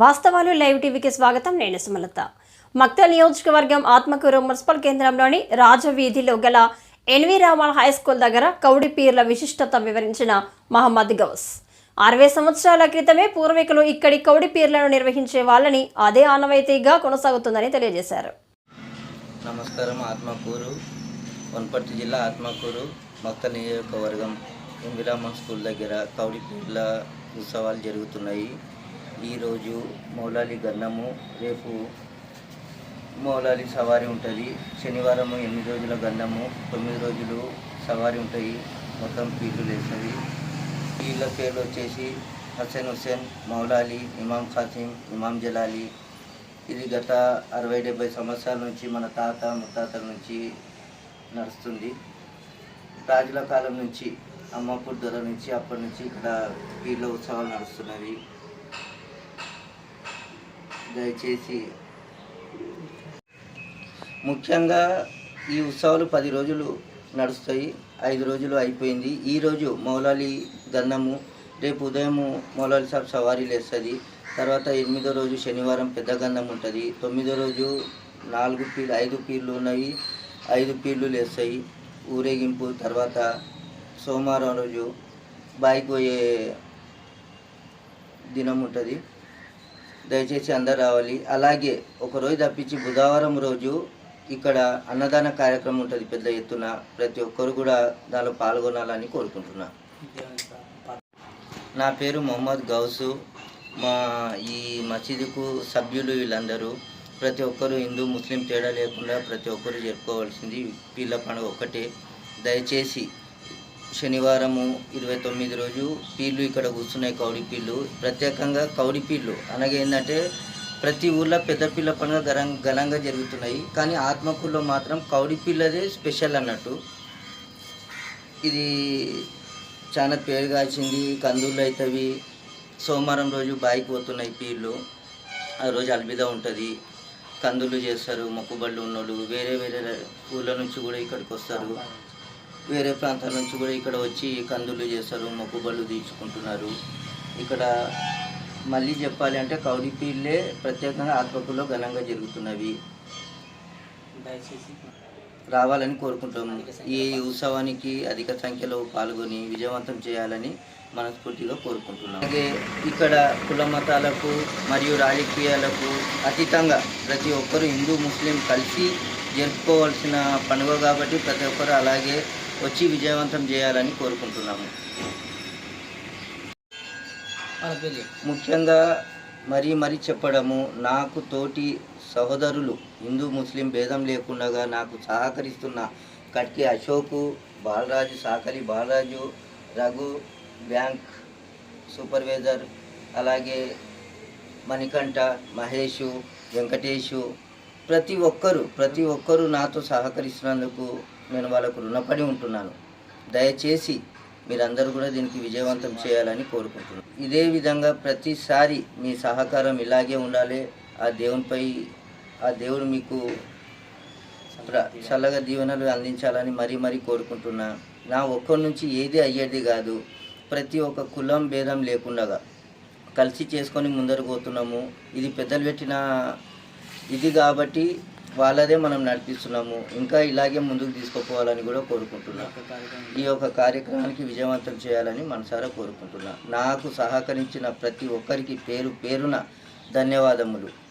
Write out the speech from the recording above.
వాస్తవాలు లైవ్ టీవీకి స్వాగతం. నేను సుమలత. మక్తల్ నియోజకవర్గం ఆత్మకూరు మున్సిపల్ కేంద్రంలోని రాజవీధిలో గల ఎన్వి రామాల్ హై స్కూల్ దగ్గర కౌడి పీర్ల విశిష్టత వివరించిన మహమ్మద్ గౌస్. అరవై సంవత్సరాల క్రితమే పూర్వీకులు ఇక్కడి కౌడి పీర్లను నిర్వహించే వాళ్ళని అదే ఆనవాయితీగా కొనసాగుతుందని తెలియజేశారు. నమస్కారం ఆత్మకూరు వనపర్తి జిల్లా ఆత్మకూరు మొత్త నియోజకవర్గం ఇందిరామన్ స్కూల్ దగ్గర కౌడి పీర్ల ఉత్సవాలు జరుగుతున్నాయి. ఈరోజు మౌలాలి గన్నము రేపు మౌలాలి సవారీ ఉంటుంది. శనివారము ఎనిమిది రోజుల గన్నము తొమ్మిది రోజులు సవారి ఉంటాయి. మొత్తం పీర్లు లేచినవి పీర్ల పేర్లు వచ్చేసి హసన్ హుస్సేన్ మౌలాలి ఇమాం ఖాసిం ఇమాం జలాలి. ఇది గత అరవై డెబ్బై సంవత్సరాల నుంచి మన తాత ముత్తాతల నుంచి నడుస్తుంది. రాజుల కాలం నుంచి అమ్మపూర్ దొర నుంచి అప్పటి నుంచి ఇక్కడ పీర్ల ఉత్సవాలు నడుస్తున్నవి. దయచేసి. ముఖ్యంగా ఈ ఉత్సవాలు పది రోజులు నడుస్తాయి ఐదు రోజులు అయిపోయింది. ఈరోజు మౌలాలి గన్నము రేపు ఉదయము మౌలాలి సాబ్ సవారీ లేస్తుంది. తర్వాత ఎనిమిదో రోజు శనివారం పెద్ద గంధం ఉంటుంది. తొమ్మిదో రోజు నాలుగు పీర్లు ఐదు పీర్లు ఉన్నాయి. ఐదు పీర్లు లేస్తాయి. ఊరేగింపు తర్వాత సోమవారం రోజు బాయికి పోయే దినం ఉంటుంది. దయచేసి అందరు రావాలి. అలాగే ఒకరోజు తప్పించి బుధవారం రోజు ఇక్కడ అన్నదాన కార్యక్రమం ఉంటుంది పెద్ద ఎత్తున. ప్రతి ఒక్కరు కూడా దానిలో పాల్గొనాలని కోరుకుంటున్నా. నా పేరు మొహమ్మద్ గౌసు. మా ఈ మసీదుకు సభ్యులు వీళ్ళందరూ. ప్రతి ఒక్కరు హిందూ ముస్లిం తేడా లేకుండా ప్రతి ఒక్కరు జరుపుకోవాల్సింది పీళ్ళ పండుగ ఒక్కటే. దయచేసి శనివారము ఇరవై తొమ్మిది రోజు పీళ్ళు ఇక్కడ కూర్చున్నాయి కౌడి పీళ్ళు ప్రత్యేకంగా కౌడి పీళ్ళు అనగా ఏంటంటే ప్రతి ఊర్లో పెద్ద పిల్ల పండుగ గరం ఘనంగా జరుగుతున్నాయి. కానీ ఆత్మకూరులో మాత్రం కౌడి పిల్లదే స్పెషల్ అన్నట్టు. ఇది చాలా పేరు కాల్చింది కందులు అవుతాయి సోమవారం రోజు బాయికి పోతున్నాయి పీళ్ళు ఆ రోజు అల్బిద ఉంటుంది. కందులు చేస్తారు. మొక్కుబళ్ళు ఉన్నోళ్ళు. వేరే వేరే ఊళ్ళ నుంచి కూడా ఇక్కడికి వస్తారు. వేరే ప్రాంతాల నుంచి కూడా ఇక్కడ వచ్చి కందులు చేస్తారు మొక్కుబళ్ళు తీర్చుకుంటున్నారు. ఇక్కడ మళ్ళీ చెప్పాలి అంటే కౌడి పీర్లే ప్రత్యేకంగా ఆత్మకుల్లో ఘనంగా జరుగుతున్నవి. రావాలని కోరుకుంటాము ఈ ఉత్సవానికి అధిక సంఖ్యలో పాల్గొని విజయవంతం చేయాలని మనస్ఫూర్తిగా కోరుకుంటున్నాం అలాగే ఇక్కడ కుల మతాలకు మరియు రాజకీయాలకు అతీతంగా ప్రతి ఒక్కరు హిందూ ముస్లిం కలిసి జరుపుకోవాల్సిన పండుగ కాబట్టి ప్రతి ఒక్కరు అలాగే వచ్చి విజయవంతం చేయాలని కోరుకుంటున్నాము. ముఖ్యంగా మరీ మరీ చెప్పడము నాకు తోటి సహోదరులు హిందూ ముస్లిం భేదం లేకుండా నాకు సహకరిస్తున్న కట్కి అశోకు బాలరాజు సాకలి బాలరాజు రఘు బ్యాంక్ సూపర్వైజర్ అలాగే మణికంఠ మహేషు వెంకటేషు ప్రతి ఒక్కరు ప్రతి ఒక్కరూ నాతో సహకరిస్తున్నందుకు నేను వాళ్ళకు రుణపడి ఉంటున్నాను. దయచేసి మీరందరూ కూడా దీనికి విజయవంతం చేయాలని కోరుకుంటున్నాను. ఇదే విధంగా ప్రతిసారి మీ సహకారం ఇలాగే ఉండాలి. ఆ దేవునిపై ఆ దేవుడు మీకు ప్ర- చల్లగా దీవెనలు అందించాలని మరీ మరీ కోరుకుంటున్నా. నా ఒక్కరి నుంచి ఏది అయ్యేది కాదు. ప్రతి ఒక్క కులం భేదం లేకుండా కలిసి చేసుకొని ముందరు పోతున్నాము ఇది పెద్దలు పెట్టిన ఇది కాబట్టి వాళ్ళదే మనం నడిపిస్తున్నాము. ఇంకా ఇలాగే ముందుకు తీసుకుపోవాలని కూడా కోరుకుంటున్నా. ఈ యొక్క కార్యక్రమానికి విజయవంతం చేయాలని మనసారా కోరుకుంటున్నా. నాకు సహకరించిన ప్రతి ఒక్కరికి పేరు పేరున ధన్యవాదములు.